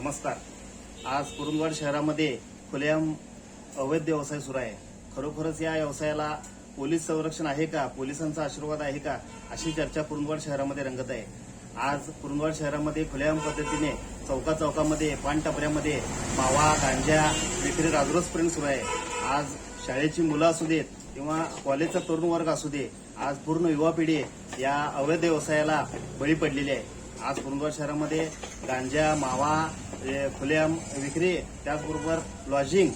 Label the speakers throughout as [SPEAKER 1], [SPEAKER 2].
[SPEAKER 1] नमस्कार. आज कुरुंदवाड शहरामध्ये खुलेआम अवैध व्यवसाय सुरू आहे. खरोखरच या व्यवसायाला पोलीस संरक्षण आहे का? पोलिसांचा आशीर्वाद आहे का? अशी चर्चा कुरुंदवाड शहरामध्ये रंगत आहे. आज कुरुंदवाड शहरामध्ये खुलेआम पद्धतीने चौका चौकामध्ये पान टपऱ्यामध्ये मावा गांजा विक्री राजरोसपर्यंत सुरू आहे. आज शाळेची मुलं असू देत किंवा कॉलेजचा तरुण वर्ग असू दे आज पूर्ण युवा पिढी या अवैध व्यवसायाला बळी पडलेली आहे. आज कुरुंदवाड शहरामध्ये गांजा मावा ए, खुलेआम विक्री त्याचबरोबर लॉजिंग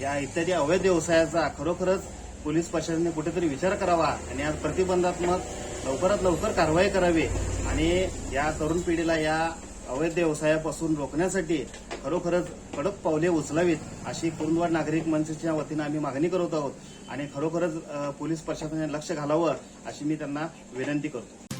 [SPEAKER 1] या इत्यादी अवैध व्यवसायाचा खरोखरच पोलीस प्रशासनाने कुठेतरी विचार करावा आणि आज प्रतिबंधात्मक लवकरात लवकर कारवाई करावी आणि या तरुण पिढीला या अवैध व्यवसायापासून रोखण्यासाठी खरोखरच कडक पावले उचलावीत अशी कुरुंदवाड नागरिक मंचच्या वतीनं आम्ही मागणी करत आहोत आणि खरोखरच पोलीस प्रशासनाने लक्ष घालावं अशी मी त्यांना विनंती करतो.